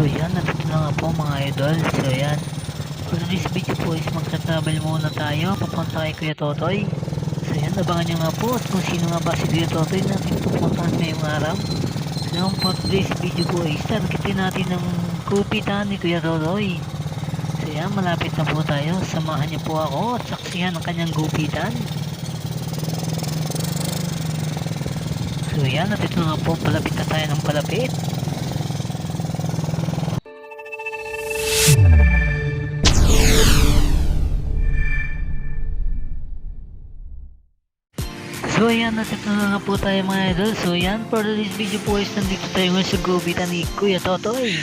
So yan, nandito na nga po mga idol. So yan. For this video po is magta-travel muna tayo. Papunta kay Kuya Totoy. So yan, abangan nyo nga po at kung sino nga ba si Kuya Totoy natin pupuntahan ngayong araw. So for this video po is targetin natin ng kupitan ni Kuya Totoy. So yan, malapit na po tayo. Samahan niyo po ako at saksihan ang kanyang gupitan. So yan, at ito nga po, palapit na tayo ng palapit. Yan, at ito na nga po tayo mga idol. So yan, for this video po is nandito tayo ngayon sa gupitan ni Kuya Totoy.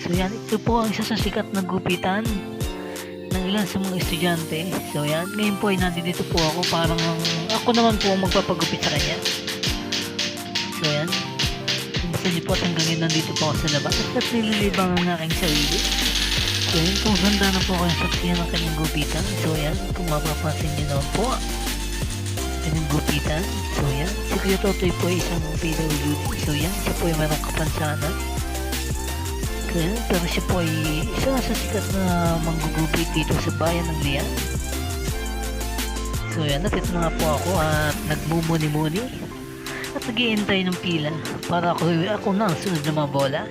So yan, ito po ang isa sa sikat na gupitan ng ilan sa mga estudyante. So yan, ngayon po ay nandito po ako parang ako naman po ang magpapagupit sa kanya. So yan, gusto niyo po at hanggang ngayon nandito po ako sa labas at nililibang ang aking sarili. So yan, kung handa na po kayo saksiyan ng kanyang gupitan. So yan, kung mapapansin niyo naman po, kanyang gupitan. So yan, si Kuya Totoy po ay isang PWD. So yan, siya po ay mayroong kapansanan. Kaya, pero siya po ay isa sa sikat na manggugupit dito sa bayan ng Lian. So yan, at ito na nga po ako at nagmumuni-muni at nagiintay ng pila para ako, ako na ang sunod na mga bola.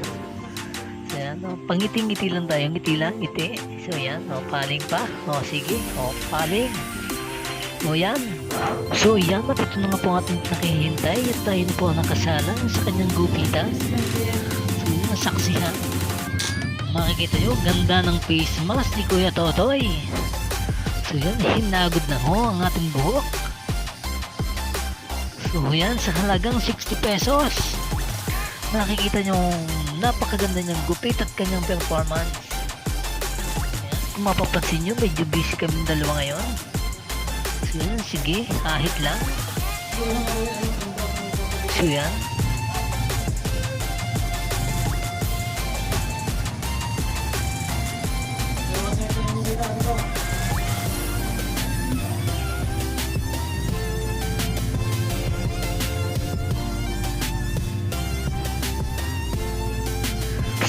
So yan, oh, pangiting-ngiti lang tayo, ngiti lang, ngiti. So yan, oh, paling pa. O sige, o paling. O yan. So yan, at ito na nga po ating nakihintay at tayo po ang nakasala sa kanyang gupitan. So yan, nasaksihan. Makikita nyo, ganda ng face mask ni Kuya Totoy. So yan, hinagod na ho ang ating buhok. So yan, sa halagang 60 pesos. Nakikita nyo napakaganda niyang gupit at kanyang performance. Yan, kung mapapansin nyo, medyo busy kami dalawa ngayon. So yan, sige, kahit lang. So.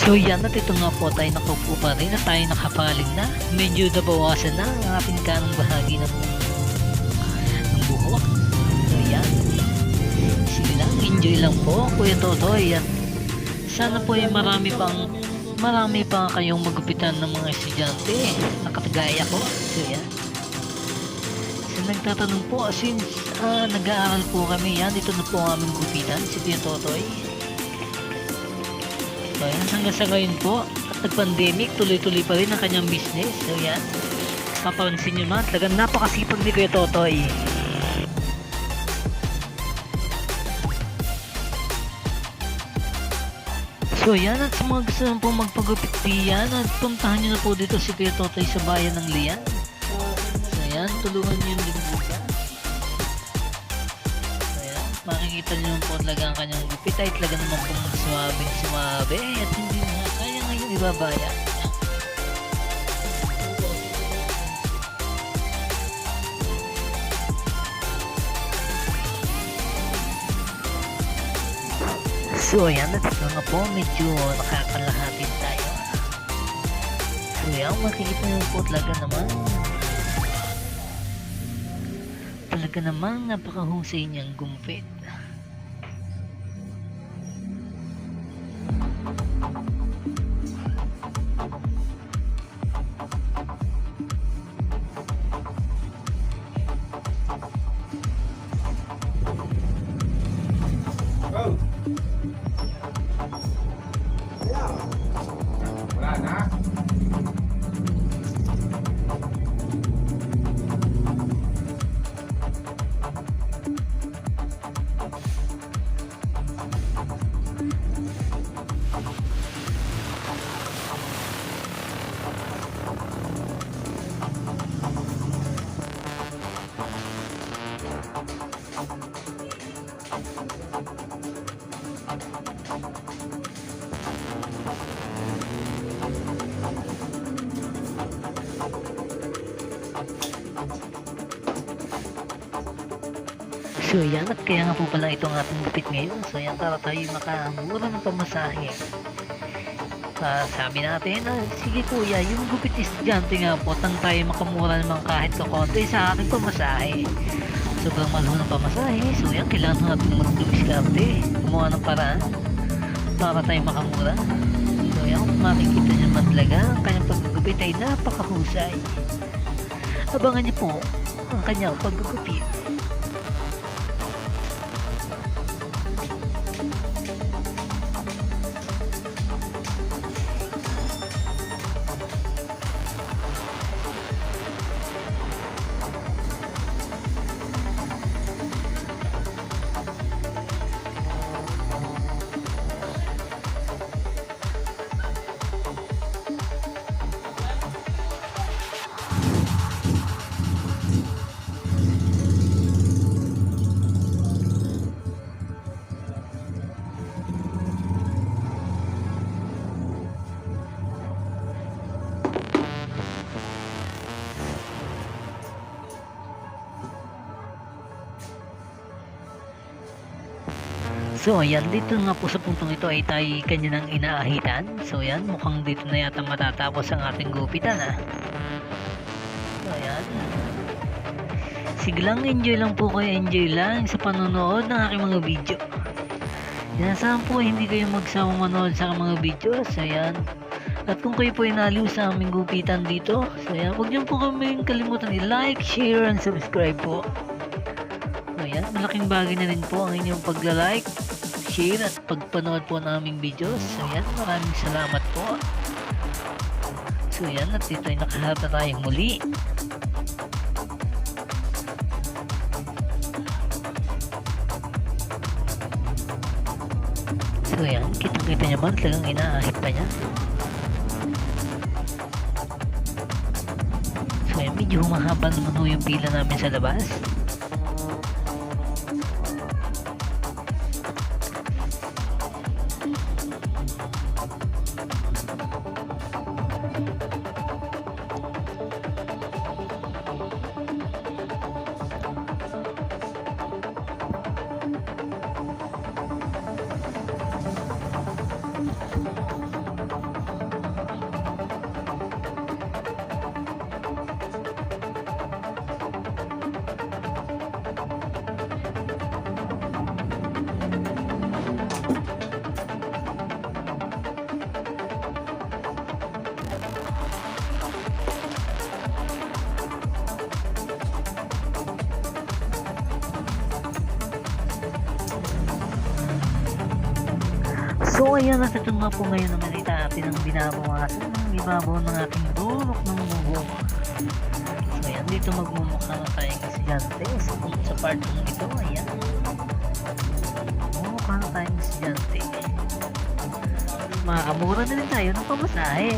So yan at ito nga po tayo nakaupo pa rin at tayo nakapaling na. Medyo nabawasan na ang ating kanang bahagi ng buhok. So yan. Sige lang, enjoy lang po Kuya Totoy. At sana po ay marami pang marami pa kayong magupitan ng mga estudyante na katagaya ko. So yan. So nagtatanong po, since ah, nag-aaral po kami yan, ito na po ang aming gupitan, si Kuya Totoy. So yan, hanggang sa ngayon po, at nag-pandemic, tuloy-tuloy pa rin ang kanyang business. So yan, papansin nyo naman, talagang napakasipag ni Kuya Totoy. So yan, at sa mga gusto naman po magpagupit diyan, at puntahan nyo na po dito si Kuya Totoy sa bayan ng Lian. So yan, tulungan nyo yung linggugan. Ayan, makikita nyo po talaga ang kanyang gupit ay talaga naman pong sumabe, sumabe at hindi na kaya ngayon ibabaya. So ayan, at nga po, medyo nakakalahatin tayo. So yan, makikita nyo po talaga naman talaga namang napakahusay niyang gumpit. Wala na. So yan, at kaya nga po pala itong ating gupit ngayon. So yan, para tayo makamura ng pamasahe. Ah, sabi natin, ah, sige kuya, yung gupit estudyante nga po, tang tayo makamura naman kahit kakonti sa ating pamasahe. Sobrang mahal ng pamasahe, so yan, kailangan natin mag-diskarte, gumawa ng paraan para tayo makamura. So yan, makikita nyo naman talaga, ang kanyang paggugupit ay napakahusay. Abangan niyo po ang kanyang paggugupit. So ayan, dito nga po sa puntong ito ay tayo kanya ng inaahitan. So ayan, mukhang dito na yata matatapos ang ating gupitan ah. So ayan. Sige lang, enjoy lang po kayo, enjoy lang sa panonood ng aking mga video. Inasahan po hindi kayo magsama manood sa mga video. So ayan. At kung kayo po ay naliw sa aming gupitan dito, so ayan, huwag niyo po kami kalimutan i-like, share, and subscribe po. So ayan, malaking bagay na rin po ang inyong pagla-like, share at pagpanood po ng aming videos. So yan, maraming salamat po. So yan, at dito ay nakaharap na tayong muli. So yan, kitang-kita niya ba talagang inaahit pa niya. So yan, medyo humahaba naman yung pila namin sa labas. So ayan ito nga po ngayon naman ita natin ang binabawasan ng ibabaw ng ating durok ng bubong. So ayan dito magmumukha na tayong estudyante sa, sa part ng ito. Ayan. Magmumukha na tayong estudyante. Makakamura na rin tayo ng pamasahe.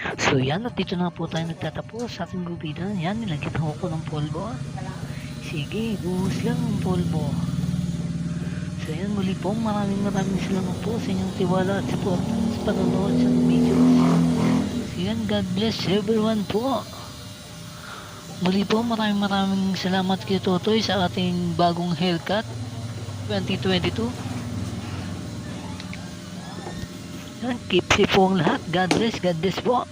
So yan, at dito na po tayo nagtatapos sa ating gupitan. Yan, nilagyan ako ko ng polvo. Sige, buhos lang ang polvo. So yan, muli po, maraming maraming salamat po sa inyong tiwala at support sa panonood sa video. So yan, God bless everyone po. Muli po, maraming maraming salamat kay Totoy sa ating bagong haircut 2022. Yan, keep safe po ang lahat. God bless, God bless po.